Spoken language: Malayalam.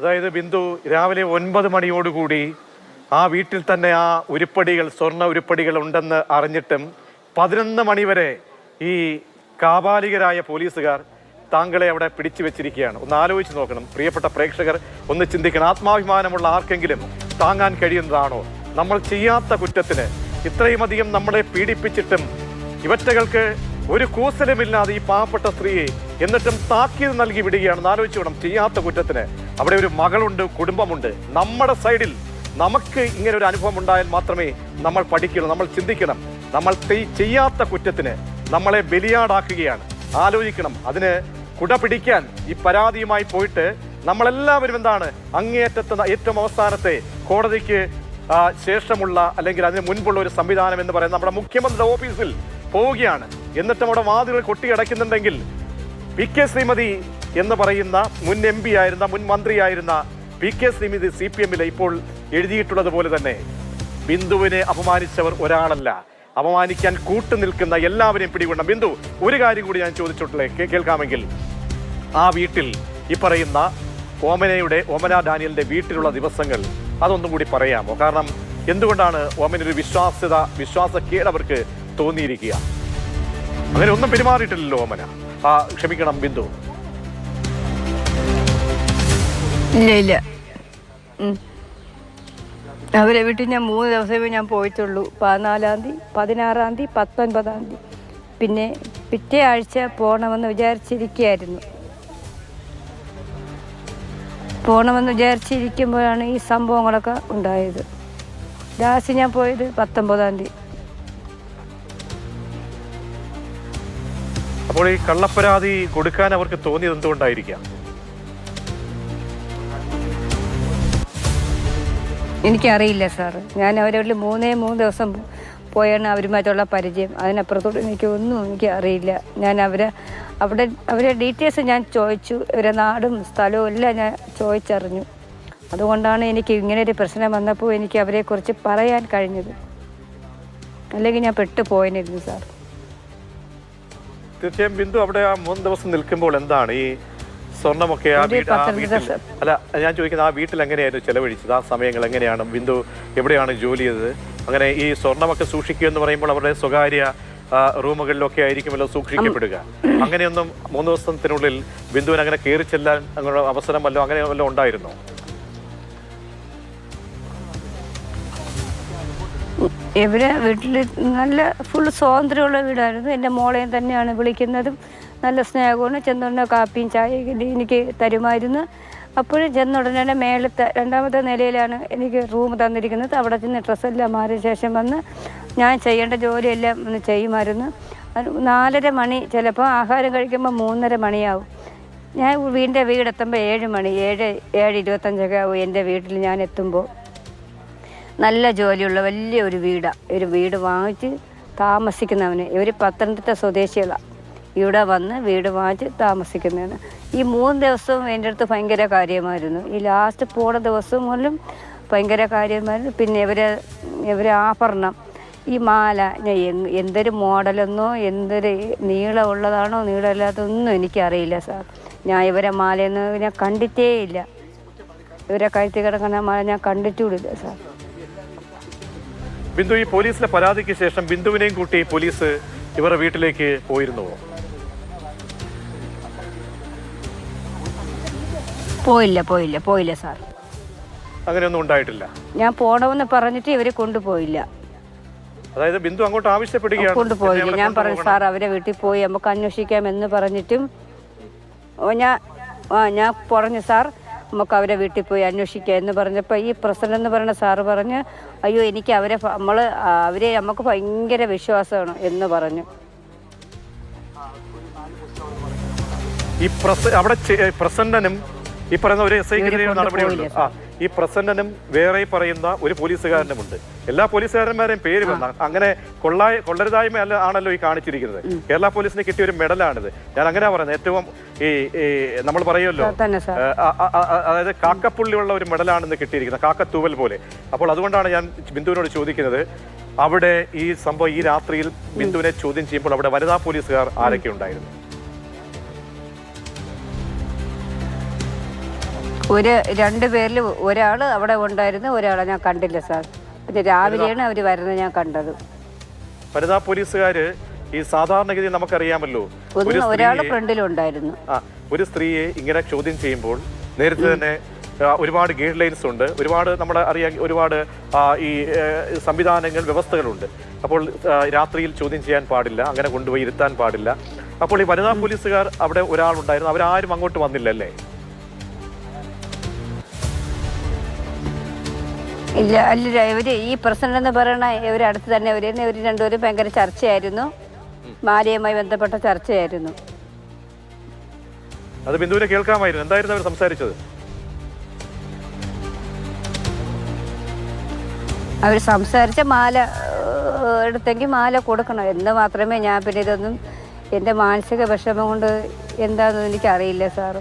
അതായത് ബിന്ദു രാവിലെ ഒൻപത് മണിയോടുകൂടി ആ വീട്ടിൽ തന്നെ ആ ഉരുപ്പടികൾ സ്വർണ ഉരുപ്പടികൾ ഉണ്ടെന്ന് അറിഞ്ഞിട്ടും പതിനൊന്ന് മണിവരെ ഈ കാബാലികരായ പോലീസുകാർ താങ്കളെ അവിടെ പിടിച്ചു വെച്ചിരിക്കുകയാണ്. ഒന്ന് ആലോചിച്ച് നോക്കണം. പ്രിയപ്പെട്ട പ്രേക്ഷകർ ഒന്ന് ചിന്തിക്കണം. ആത്മാഭിമാനമുള്ള ആർക്കെങ്കിലും താങ്ങാൻ കഴിയുന്നതാണോ? നമ്മൾ ചെയ്യാത്ത കുറ്റത്തിന് ഇത്രയും അധികം നമ്മളെ പീഡിപ്പിച്ചിട്ടും ഇവറ്റകൾക്ക് ഒരു കൂസലുമില്ലാതെ ഈ പാവപ്പെട്ട സ്ത്രീയെ എന്നിട്ടും താക്കീത് നൽകി വിടുകയാണെന്ന് ആലോചിച്ച് വേണം ചെയ്യാത്ത കുറ്റത്തിന് അവിടെ ഒരു മകളുണ്ട് കുടുംബമുണ്ട്. നമ്മുടെ സൈഡിൽ നമുക്ക് ഇങ്ങനെ ഒരു അനുഭവം ഉണ്ടായാൽ മാത്രമേ നമ്മൾ പഠിക്കണം നമ്മൾ ചിന്തിക്കണം. നമ്മൾ ചെയ്യാത്ത കുറ്റത്തിന് നമ്മളെ ബലിയാടാക്കുകയാണ്. ആലോചിക്കണം. അതിന് കുട പിടിക്കാൻ ഈ പരാതിയുമായി പോയിട്ട് നമ്മളെല്ലാവരും എന്താണ് അങ്ങേയറ്റത്തെ ഏറ്റവും അവസാനത്തെ കോടതിക്ക് ശേഷമുള്ള അല്ലെങ്കിൽ അതിന് മുൻപുള്ള ഒരു സംവിധാനം എന്ന് പറയുന്നത് നമ്മുടെ മുഖ്യമന്ത്രിയുടെ ഓഫീസിൽ പോവുകയാണ്. എന്നിട്ടും അവിടെ വാതിലുകൾ കൊട്ടിയടയ്ക്കുന്നുണ്ടെങ്കിൽ പി കെ ശ്രീമതി എന്ന് പറയുന്ന മുൻ എം പി ആയിരുന്ന മുൻ മന്ത്രിയായിരുന്ന P K Sreemathi C P എമ്മിലെ ഇപ്പോൾ എഴുതിയിട്ടുള്ളത് പോലെ തന്നെ ബിന്ദുവിനെ അപമാനിച്ചവർ ഒരാളല്ല. അപമാനിക്കാൻ കൂട്ടു നിൽക്കുന്ന എല്ലാവരെയും പിടികൊണ്ട ബിന്ദു ഒരു കാര്യം കൂടി ഞാൻ ചോദിച്ചിട്ടുള്ളേ കേൾക്കാമെങ്കിൽ. ആ വീട്ടിൽ ഈ പറയുന്ന ഓമനയുടെ ഓമന ഡാനിയലിന്റെ വീട്ടിലുള്ള ദിവസങ്ങൾ അതൊന്നും കൂടി പറയാമോ? കാരണം എന്തുകൊണ്ടാണ് ഓമനൊരു വിശ്വാസ്യത വിശ്വാസക്കേട് അവർക്ക് തോന്നിയിരിക്കുക? അങ്ങനെ ഒന്നും പെരുമാറിയിട്ടില്ലല്ലോ ഓമന. ആ ക്ഷമിക്കണം ബിന്ദു. ഇല്ല. അവരെ വീട്ടിൽ ഞാൻ മൂന്ന് ദിവസമേ ഞാൻ പോയിട്ടുള്ളൂ. പതിനാലാം തീയതി പതിനാറാം തീയതി പത്തൊൻപതാം തീയതി. പിന്നെ പിറ്റേ ആഴ്ച പോകണമെന്ന് വിചാരിച്ചിരിക്കുകയായിരുന്നു. പോകണമെന്ന് വിചാരിച്ചിരിക്കുമ്പോഴാണ് ഈ സംഭവങ്ങളൊക്കെ ഉണ്ടായത്. ലാസ്റ്റ് ഞാൻ പോയത് പത്തൊമ്പതാം തീയതി. അപ്പോൾ ഈ കള്ളപ്പരാതി കൊടുക്കാൻ അവർക്ക് തോന്നിയത് എന്തുകൊണ്ടായിരിക്കാം? എനിക്കറിയില്ല സാറ് ഞാൻ അവരെ മൂന്നേ മൂന്ന് ദിവസം പോയാണ് അവരുമായിട്ടുള്ള പരിചയം. അതിനപ്പുറത്തോട്ട് എനിക്ക് ഒന്നും എനിക്ക് അറിയില്ല ഞാൻ അവരെ അവിടെ അവരെ ഡീറ്റെയിൽസ് ഞാൻ ചോദിച്ചു. ഇവരെ നാടും സ്ഥലവും എല്ലാം ഞാൻ ചോദിച്ചറിഞ്ഞു. അതുകൊണ്ടാണ് എനിക്ക് ഇങ്ങനെ ഒരു പ്രശ്നം വന്നപ്പോൾ എനിക്ക് അവരെക്കുറിച്ച് പറയാൻ കഴിഞ്ഞത്. അല്ലെങ്കിൽ ഞാൻ പെട്ടു പോയനായിരുന്നു സാർ. തീർച്ചയായും ബിന്ദു അവിടെ ആ മൂന്ന് ദിവസം നിൽക്കുമ്പോൾ എന്താണ് ഈ സ്വർണമൊക്കെ ആ വീട് ആ വീട്ടിൽ അല്ല ഞാൻ ചോദിക്കുന്നത് ആ വീട്ടിൽ എങ്ങനെയായിരുന്നു ചെലവഴിച്ചത്? ആ സമയങ്ങൾ എങ്ങനെയാണ്? ബിന്ദു എവിടെയാണ് ജോലി ചെയ്തത്? അങ്ങനെ ഈ സ്വർണമൊക്കെ സൂക്ഷിക്കുക എന്ന് പറയുമ്പോൾ അവരുടെ സ്വകാര്യ റൂമുകളിലൊക്കെ ആയിരിക്കുമല്ലോ സൂക്ഷിക്കപ്പെടുക. അങ്ങനെയൊന്നും മൂന്ന് ദിവസത്തിനുള്ളിൽ ബിന്ദുവിന് അങ്ങനെ കയറി ചെല്ലാൻ അങ്ങനെ അവസരം വല്ലോ അങ്ങനെ വല്ലോ ഉണ്ടായിരുന്നോ? ഇവരെ വീട്ടിൽ നല്ല ഫുൾ സ്വാതന്ത്ര്യമുള്ള വീടായിരുന്നു. എന്റെ മോളെയും തന്നെയാണ് വിളിക്കുന്നതും. നല്ല സ്നേഹമാണ് ചെന്നുടനെ കാപ്പിയും ചായയും എനിക്ക് തരുമായിരുന്നു. അപ്പോഴും ചെന്നുടനെ മേളത്തെ രണ്ടാമത്തെ നിലയിലാണ് എനിക്ക് റൂം തന്നിരിക്കുന്നത്. അവിടെ ചെന്ന് ഡ്രസ്സെല്ലാം മാറിയ ശേഷം വന്ന് ഞാൻ ചെയ്യേണ്ട ജോലിയെല്ലാം ഒന്ന് ചെയ്യുമായിരുന്നു. നാലര മണി ചിലപ്പോൾ ആഹാരം കഴിക്കുമ്പോൾ മൂന്നര മണിയാവും. ഞാൻ വീടിന്റെ വീടെത്തുമ്പോൾ ഏഴ് മണി ഏഴ് ഏഴ് ഇരുപത്തഞ്ചൊക്കെ ആവും എന്റെ വീട്ടിൽ ഞാൻ എത്തുമ്പോൾ. നല്ല ജോലിയുള്ള വലിയ ഒരു വീടാണ് ഒരു വീട് വാങ്ങിച്ച് താമസിക്കുന്നവന് ഇവർ പത്തനംതിട്ട സ്വദേശികളാണ് ഇവിടെ വന്ന് വീട് മാറ്റി താമസിക്കുന്നതാണ്. ഈ മൂന്ന് ദിവസവും എന്റെ അടുത്ത് ഭയങ്കര കാര്യമായിരുന്നു. ഈ ലാസ്റ്റ് പോണ ദിവസം പോലും ഭയങ്കര കാര്യമായിരുന്നു. പിന്നെ ഇവരെ ഇവരെ ആഭരണം ഈ മാല എന്തൊരു മോഡലെന്നോ എന്തൊരു നീളമുള്ളതാണോ നീളമില്ലാത്തതൊന്നും എനിക്കറിയില്ല സാർ. ഞാൻ ഇവരെ മാലയൊന്നും ഞാൻ കണ്ടിട്ടേ ഇല്ല. ഇവരെ കഴുത്തി കിടക്കുന്ന മാല ഞാൻ കണ്ടിട്ടുമില്ല സാർ. ബിന്ദു ഈ പോലീസിലെ പരാതിക്ക് ശേഷം ബിന്ദുവിനെയും കൂട്ടി പോലീസ് ഇവരുടെ വീട്ടിലേക്ക് പോയിരുന്നുവോ? പോയില്ല പോയില്ല പോയില്ല സാർ. അങ്ങനെയൊന്നും ഉണ്ടായിട്ടില്ല. ഞാൻ പോണമെന്ന് പറഞ്ഞിട്ട് ഇവരെ കൊണ്ടുപോയില്ല. അതായത് ബിന്ദു അങ്ങോട്ട് ആവശ്യപ്പെടുകയാണ്. കൊണ്ടുപോയില്ല. ഞാൻ പറഞ്ഞു. സാർ അവരെ വീട്ടിൽ പോയി നമുക്ക് അന്വേഷിക്കാം എന്ന് പറഞ്ഞിട്ടും ഓ ഞാൻ ആ ഞാൻ പറഞ്ഞു സാർ നമുക്ക് അവരെ വീട്ടിൽ പോയി അന്വേഷിക്കാം എന്ന് പറഞ്ഞപ്പോൾ ഈ പ്രസിഡന്റ് എന്ന് പറയുന്ന സാറ് പറഞ്ഞ് അയ്യോ എനിക്ക് അവരെ നമ്മൾ അവരെ നമുക്ക് ഭയങ്കര വിശ്വാസമാണ് എന്ന് പറഞ്ഞു. ഈ പ്രസ അവിടെ പ്രസന്റനും പ്രസന്നനും ഈ പറയുന്ന ഒരു എസ് ഐക്കെതിരെ നടപടിയുണ്ട്. ആ. ഈ പ്രസന്നനും വേറെ പറയുന്ന ഒരു പോലീസുകാരനുമുണ്ട്. എല്ലാ പോലീസുകാരന്മാരെയും പേര് വന്ന അങ്ങനെ കൊള്ളായ കൊള്ളരുതായ്മ അല്ല ആണല്ലോ ഈ കാണിച്ചിരിക്കുന്നത്. കേരള പോലീസിന് കിട്ടിയ ഒരു മെഡലാണിത്. ഞാൻ അങ്ങനെയാ പറയുന്നത്. ഏറ്റവും ഈ നമ്മൾ പറയുമല്ലോ അതായത് കാക്കപ്പുള്ളിയുള്ള ഒരു മെഡലാണെന്ന് കിട്ടിയിരിക്കുന്നത് കാക്കത്തൂവൽ പോലെ. അപ്പോൾ അതുകൊണ്ടാണ് ഞാൻ ബിന്ദുവിനോട് ചോദിക്കുന്നത് അവിടെ ഈ സംഭവം ഈ രാത്രിയിൽ ബിന്ദുവിനെ ചോദ്യം ചെയ്യുമ്പോൾ അവിടെ വനിതാ പോലീസുകാർ ആരൊക്കെ ഉണ്ടായിരുന്നു ഒരു രണ്ട് പേരിൽ ഒരാൾ അവിടെ ഉണ്ടായിരുന്നു ഒരാളെ ഞാൻ കണ്ടില്ല സാർ. പിന്നെ രാവിലെയാണ് അവർ വരുന്നത് ഞാൻ കണ്ടത്. വനിതാ പോലീസുകാര് ഈ സാധാരണഗതി നമുക്കറിയാമല്ലോ ഒന്ന് ഒരാൾ സ്ത്രീയെ ഫ്രണ്ടിലുണ്ടായിരുന്നു. ആ ഒരു സ്ത്രീയെ ഇങ്ങനെ ചോദ്യം ചെയ്യുമ്പോൾ നേരത്തെ തന്നെ ആ, ഒരുപാട് ഗൈഡ് ലൈൻസ് ഉണ്ട്. ഒരുപാട് നമ്മൾ അറിയാൻ ഒരുപാട് ആ, ഈ ഏ, സംവിധാനങ്ങൾ വ്യവസ്ഥകളുണ്ട്. അപ്പോൾ ആ, രാത്രിയിൽ ചോദ്യം ചെയ്യാൻ പാടില്ല അങ്ങനെ കൊണ്ടുപോയി ഇരുത്താൻ പാടില്ല. അപ്പോൾ ഈ വനിതാ പോലീസുകാർ അവിടെ ഒരാളുണ്ടായിരുന്നു. അവരാരും അങ്ങോട്ട് വന്നില്ലല്ലേ? ഇല്ല അല്ല ഇവർ ഈ പ്രസിഡന്റ് എന്ന് പറയണ ഇവർ അടുത്ത് തന്നെ ഇവർ ഇവർ രണ്ടുപേരും ഭയങ്കര ചർച്ചയായിരുന്നു. മാലിയുമായി ബന്ധപ്പെട്ട ചർച്ചയായിരുന്നു. അത് ബിന്ദുവിനെ കേൾക്കാമായിരുന്നു. എന്തായിരുന്നു അവർ സംസാരിച്ചത്? അവർ സംസാരിച്ച മാല എടുത്തെങ്കിൽ മാല കൊടുക്കണം. എന്ന് മാത്രമേ ഞാൻ പിന്നെ ഇതൊന്നും എന്റെ മാനസിക വിഷമം കൊണ്ട് എന്താണെന്ന് എനിക്കറിയില്ല സാറ്.